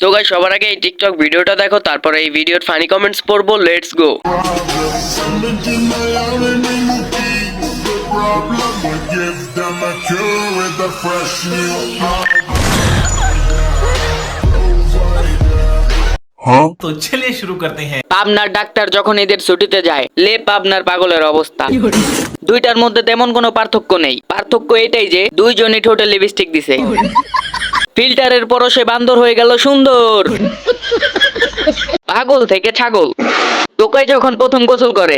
তো গাই সবার আগে এই টিকটক ভিডিওটা দেখো তারপরে এই ভিডিওর ফানি কমেন্টস পড়ব লেটস গো তো চলে শুরু করতে হ্যাঁ পাবনার ডাক্তার যখন এদের ছুটিতে যায় লে পাবনার পাগলের অবস্থা। দুইটার মধ্যে তেমন কোনো পার্থক্য নেই। পার্থক্য এটাই যে দুইজনই ঠোঁটে লিপস্টিক দিছে। ফিল্টারের পরশে বান্দর হয়ে গেল সুন্দর পাগল থেকে ছাগল টোকাই যখন প্রথম গোসল করে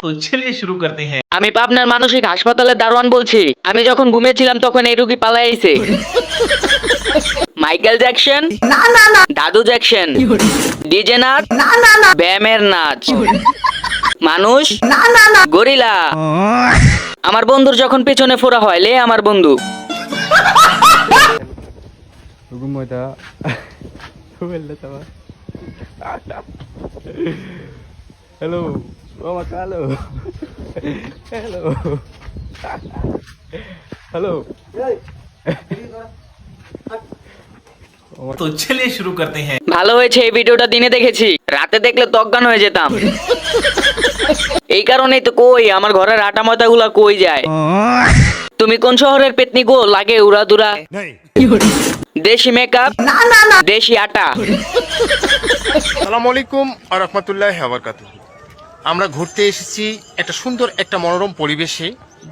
तो चलिए शुरू करते हैं আমি পাবনার মানসিক হাসপাতালের দারোয়ান বলছি। আমি যখন ঘুমিয়েছিলাম তখন এই রুগী পালাই আইছে। Michael Jackson? দাদু জ্যাকসন? ডিজে নাচ ব্যায়ামের নাচ। মানুষ? গরিলা। আমার বন্ধুর যখন পেছনে ফোরা হয় লে আমার বন্ধু। Huwag mo ito. Hello hello তো চলিয়ে শুরু করতে হ্যাঁ ভালো হয়েছে এই ভিডিওটা দিনে দেখেছি। রাতে দেখলে তজ্ঞান হয়ে যেতাম। এই কারণেই তো কই আমার ঘরের আটা মাথা গুলা কই যায়? তুমি কোন শহরের পেতনি গো? লাগে উড়া দুরা দেশি মেকআপ দেশি আটা। আসসালামু আলাইকুম আর রহমতুল্লাহ বারাকাতুহু। আমরা ঘুরতে এসেছি একটা সুন্দর একটা মনোরম পরিবেশে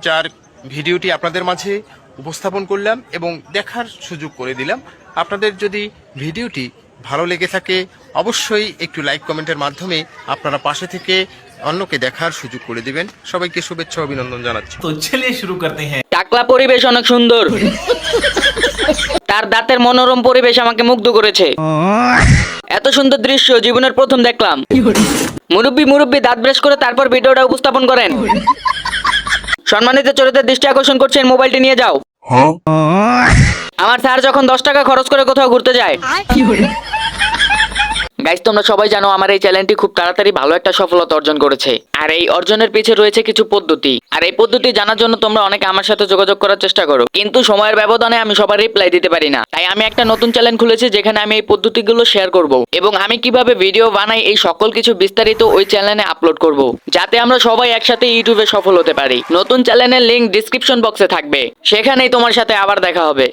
যার ভিডিওটি আপনাদের মাঝে উপস্থাপন করলাম এবং দেখার সুযোগ করে দিলাম। আপনাদের যদি ভিডিওটি ভালো লেগে থাকে অবশ্যই একটু লাইক কমেন্টের মাধ্যমে আপনারা পাশে থেকে অন্যকে দেখার সুযোগ করে দিবেন। সবাইকে শুভেচ্ছা অভিনন্দন জানাচ্ছি। তো ছেলে শুরু করতে হ্যাঁ। টাকলা পরিবেশ অনেক সুন্দর। তার দাঁতের মনোরম পরিবেশ আমাকে মুগ্ধ করেছে। এত সুন্দর দৃশ্য জীবনের প্রথম দেখলাম। মুরব্বী মুরব্বী দাঁত ব্রাশ করে তারপর ভিডিওটা উপস্থাপন করেন। সম্মানিত চরিত্রের দৃষ্টি আকর্ষণ করছেন মোবাইলটি নিয়ে যাও। আমার স্যার যখন দশ টাকা খরচ করে কোথাও ঘুরতে যায় গাইস তোমরা সবাই জানো আমার এই চ্যানেলটি খুব তাড়াতাড়ি ভালো একটা সফলতা অর্জন করেছে। আর এই অর্জনের পিছে রয়েছে কিছু পদ্ধতি। আর এই পদ্ধতি জানার জন্য তোমরা অনেকে আমার সাথে যোগাযোগ করার চেষ্টা করো। কিন্তু সময়ের ব্যবধানে আমি সবার রিপ্লাই দিতে পারি না। তাই আমি একটা নতুন চ্যানেল খুলেছি যেখানে আমি এই পদ্ধতিগুলো শেয়ার করব। এবং আমি কীভাবে ভিডিও বানাই, এই সকল কিছু বিস্তারিত ওই চ্যানেলে আপলোড করব। যাতে আমরা সবাই একসাথে ইউটিউবে সফল হতে পারি। নতুন চ্যানেলের লিংক ডিসক্রিপশন বক্সে থাকবে। সেখানেই তোমার সাথে আবার দেখা হবে।